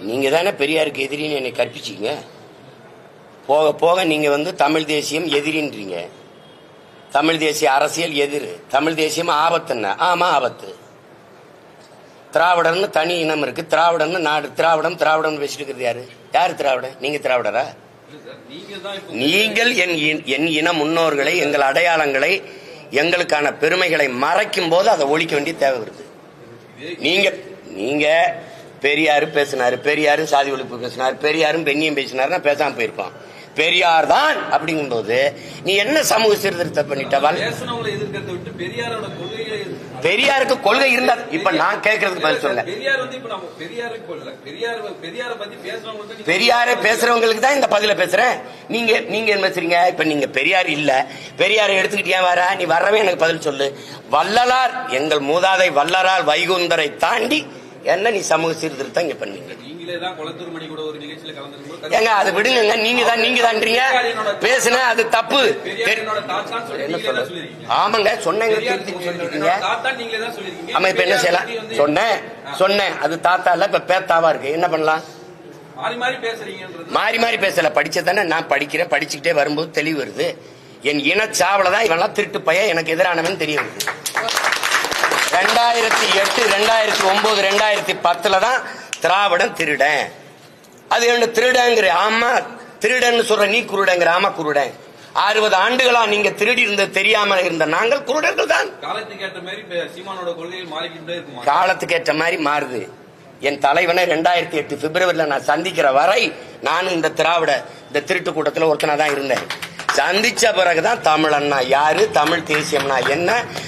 நீங்கள் தானே பெரியாருக்கு எதிரின்னு என்னை கற்பிச்சிங்க? போக போக நீங்கள் வந்து தமிழ் தேசியம் எதிரின்றீங்க. தமிழ் தேசிய அரசியல் எதிர். தமிழ் தேசியம் ஆபத்துன்னா ஆமாம் ஆபத்து. திராவிடர்னு தனி இனம் இருக்கு. திராவிடம்னு நாடு. திராவிடம் திராவிடம்னு பேசிட்டு இருக்கிறது யாரு? யாரு திராவிடம் நீங்க திராவிடரா? நீங்கள் என் என் இன முன்னோர்களை எங்கள் அடையாளங்களை எங்களுக்கான பெருமைகளை மறைக்கும் போது அதை ஒழிக்க வேண்டிய தேவை வருது. நீங்க நீங்க பெரியாரு பேசினாரு பெரியாரு சாதி ஒழிப்பு பேசினாரு பெரியாரும் பெண்ணியம் பேசினாருன்னா பேசாம போயிருப்பான். பெரியார் தான் அப்படிங்கும்போது நீ என்ன சமூக சீர்திருத்தம் பண்ணிட்ட வல் பேசுனவங்களை எதிர்க்கிறத விட்டு பெரியாரோட கொள்கையை எதிர்த்து- பெரியாருக்கு கொள்கை இருந்தா இப்ப நான் கேட்கறதுக்கு பதில் சொல்லுங்க பெரியார் பேசுறவங்களுக்கு தான் இந்த பதில பேசுறேன். நீங்க நீங்க என்ன பேசுறீங்க? இப்ப நீங்க பெரியார் இல்ல. பெரியாரை எடுத்துக்கிட்டு வர நீ வரவே எனக்கு பதில் சொல்லு. வள்ளலார் எங்கள் மூதாதை வள்ளலார் வைகுந்தரை தாண்டி என்ன நீ சமூக சீர்திருத்தம் இங்க பண்ணீங்க ஏங்க அதை விடுங்க நீங்க தான் நீங்க தான்றீங்க பேசுன அது தப்பு. சொல்லி என்ன சொல்லிருக்கீங்க. ஆமாங்க சொன்னேங்க திருப்பி சொல்லிருக்கீங்க. ஆமா இப்ப என்ன செய்யலாம்? சொன்னேன் சொன்னேன். அது தாத்தா இல்ல இப்ப பேத்தாவா இருக்கு. என்ன பண்ணலாம்? மாறி மாறி பேசல. படிச்சதானே நான் படிக்கிறேன். படிச்சுக்கிட்டே வரும்போது தெளிவு வருது. என் இனச்சாவல தான் இவெல்லாம் திருட்டு பையன். எனக்கு எதிரானவன் தெரிய வருது. ரெண்டாயிரத்தி எட்டு ரெண்டாயிரத்தி ஒன்பது ரெண்டாயிரத்தி பத்துல தான் திராவிடம் திருடன். அது என்ன திருடங்கிற ஆமா திருடன்னு சொல்ற நீ குருடங்கிற ஆமா குருடன். அறுபது ஆண்டுகளா நீங்க திருடி இருந்தது தெரியாம இருந்த நாங்கள் குருடர்கள் தான். காலத்துக்கு ஏற்ற மாதிரி மாறுது. என் தலைவனை ரெண்டாயிரத்தி எட்டு பிப்ரவரியில நான் சந்திக்கிற வரை நானும் இந்த திராவிட இந்த திருட்டு கூட்டத்தில் ஒருத்தனா தான் இருந்தேன். சந்திச்ச பிறகுதான் தமிழன்னா யாரு தமிழ் தேசியம்னா என்ன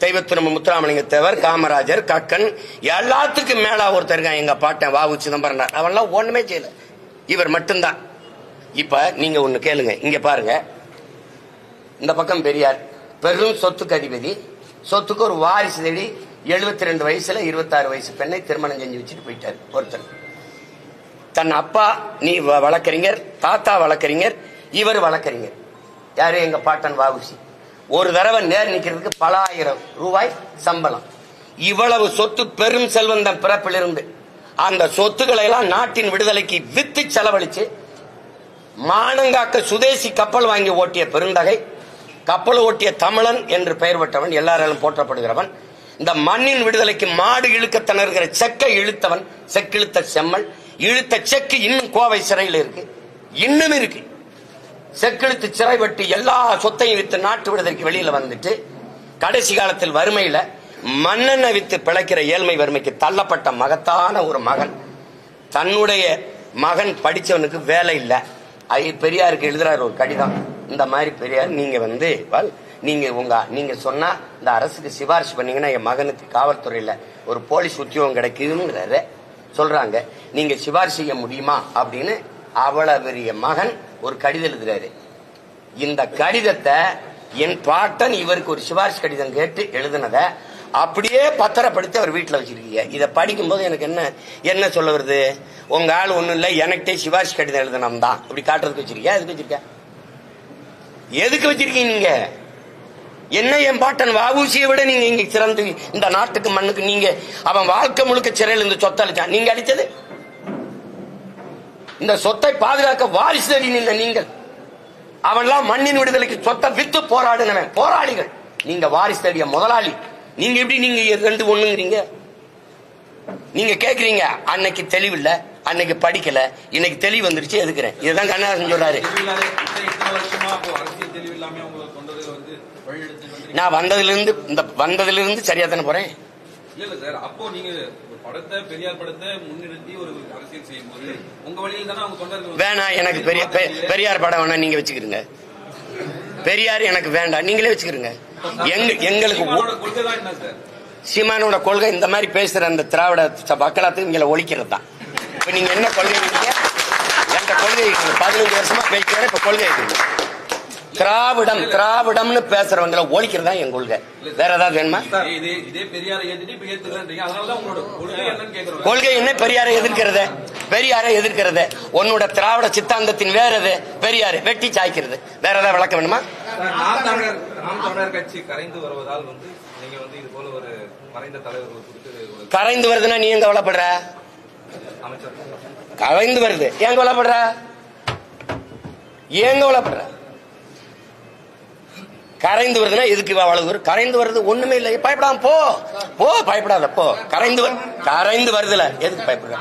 தெய்வத்திரும்ப முத்துராமலிங்க தேவர் காமராஜர் கக்கன் எல்லாத்துக்கும் மேல ஒருத்தர் இருக்கான் எங்க பாட்டன் வாவு சிதம்பரம் அவன்லாம் ஒண்ணுமே செய்யல. இவர் மட்டும்தான். இப்ப நீங்க ஒண்ணு கேளுங்க. இங்க பாருங்க. இந்த பக்கம் பெரியார். பெரும் சொத்துக்கு அதிபதி. சொத்துக்கு ஒரு வாரிசு தேடி எழுபத்தி ரெண்டு வயசுல இருபத்தாறு வயசு பெண்ணை திருமணம் செஞ்சு வச்சுட்டு போயிட்டார் ஒருத்தர். தன் அப்பா நீ வ- வழக்கறிஞர் தாத்தா வழக்கறிஞர் இவர் வழக்கறிஞர். யாரு? எங்க பாட்டன் வாவுசி ஒரு தடவை நேர் நிக்கிறதுக்கு பல ஆயிரம் ரூபாய் சம்பளம். இவ்வளவு சொத்து பெரும் செல்வந்தன் பிறப்பிலிருந்து அந்த சொத்துக்களை எல்லாம் நாட்டின் விடுதலைக்கு வித்து செலவழிச்சு மானங்காக்க சுதேசி கப்பல் வாங்கி ஓட்டிய பெருந்தகை கப்பல் ஓட்டிய தமிழன் என்று பெயர் பெற்றவன் எல்லாராலும் போற்றப்படுகிறவன் இந்த மண்ணின் விடுதலைக்கு மாடு இழுக்க திணறுகிற செக்கை இழுத்தவன் செக்கிழுத்த செம்மல் இழுத்த செக்கு இன்னும் கோவை சிறையில் இருக்கு இன்னும் இருக்கு. செக்கிழுத்து சிறை வெட்டி எல்லா சொத்தையும் வித்து நாட்டு விடுதலைக்கு வெளியில வந்துட்டு கடைசி காலத்தில் வறுமையில மண்ணெண்ணை வித்து பிழைக்கிற ஏழ்மை வறுமைக்கு தள்ளப்பட்ட மகத்தான ஒரு மகன். தன்னுடைய மகன் படிச்சவனுக்கு வேலை இல்லை. அது பெரியாருக்கு எழுதுறாரு ஒரு கடிதம். இந்த மாதிரி பெரியார் நீங்க வந்து நீங்க உங்க நீங்க சொன்னா இந்த அரசுக்கு சிபாரிசு பண்ணீங்கன்னா என் மகனுக்கு காவல்துறையில ஒரு போலீஸ் உத்தியோகம் கிடைக்குதுங்கிறாரு. சொல்றாங்க. நீங்க சிபாரிசு செய்ய முடியுமா? அப்படின்னு அவ்வளவு பெரிய மகன் ஒரு கடிதம் எழுதுறாரு. இந்த கடிதத்தை என் பாட்டன் இவருக்கு ஒரு சிபாரிசு கடிதம் கேட்டு எழுதுனத அப்படியே பத்திரப்படுத்தி அவர் வீட்டில் வச்சிருக்கீங்க. இதை படிக்கும்போது எனக்கு என்ன என்ன சொல்ல வருது? உங்க ஆள் ஒன்றும் இல்லை எனக்கிட்டே சிபாரிசு கடிதம் எழுதணும் தான். இப்படி காட்டுறதுக்கு வச்சிருக்கியா? எதுக்கு வச்சிருக்க எதுக்கு வச்சிருக்கீங்க நீங்க? என்ன என் பாட்டன் வாவூசியை விட நீங்க இங்க சிறந்து இந்த நாட்டுக்கு மண்ணுக்கு நீங்க அவன் வாழ்க்கை முழுக்க சிறையில் இந்த சொத்தை அளிச்சான் நீங்க அழிச்சது இந்த சொத்தை பாதுகாக்க வாரிசு தேடி நின்ற நீங்கள். அவன்லாம் மண்ணின் விடுதலைக்கு சொத்தை வித்து போராடினவன். போராளிகள். நீங்க வாரிசு தேடிய முதலாளி. நீங்க எப்படி நீங்க ரெண்டு ஒண்ணுங்கிறீங்க? நீங்க கேக்குறீங்க அன்னைக்கு தெளிவில்ல அன்னைக்கு படிக்கல இன்னைக்கு தெளிவு வந்துருச்சு எதுக்குறேன்? இதுதான் கண்ணதாசன் சொல்றாரு. நான் வந்ததுல இருந்து இந்த வந்ததுல இருந்து சரியா தானே போறேன்? இல்ல சார். அப்போ நீங்க படத்தை பெரியார் படத்தை முன்னிறுத்தி ஒரு அரசியல் செய்யும் போது உங்க வழியில் தானே அவங்க தொண்டர்கள் வேணாம் எனக்கு பெரிய பெரியார் படம் வேணா நீங்க வச்சுக்கிறீங்க பெரியார் எனக்கு வேண்டாம். நீங்களே வச்சுக்கிறீங்க எங்க எங்களுக்கு சீமானோட கொள்கை இந்த மாதிரி பேசுற அந்த திராவிட மக்களாத்துக்கு இங்களை ஒழிக்கிறது தான். இப்ப நீங்க என்ன கொள்கை எந்த கொள்கை பதினஞ்சு வருஷமா பேசுறேன் இப்ப கொள்கை இருக்கீங்க திராவிடம் திராவிடம்னு பேசுறவங்கள ஒழிக்கிறதா என் கொள்கை. வேற ஏதாவது வேணுமா? கொள்கை என்ன? பெரியாரை எதிர்க்கிறது. பெரியாரை எதிர்க்கிறது. உன்னோட திராவிட சித்தாந்தத்தின் வேற எது? பெரியாரு வெட்டி சாய்க்கிறது. வேற ஏதாவது விளக்க வேணுமா? கரைந்து வருதுன்னா நீ எங்க கவலைப்படுற கரைந்து வருது. ஏன் கவலைப்படுற ஏன் கவலைப்படுற கரைந்து வருதுன்னா எதுக்கு அவ்வளவு தூரம்? கரைந்து வருது ஒண்ணுமே இல்லை. பயப்படாம போ. போ பயப்படாத போ. கரைந்து கரைந்து வருதுல. எதுக்கு பயப்படுற?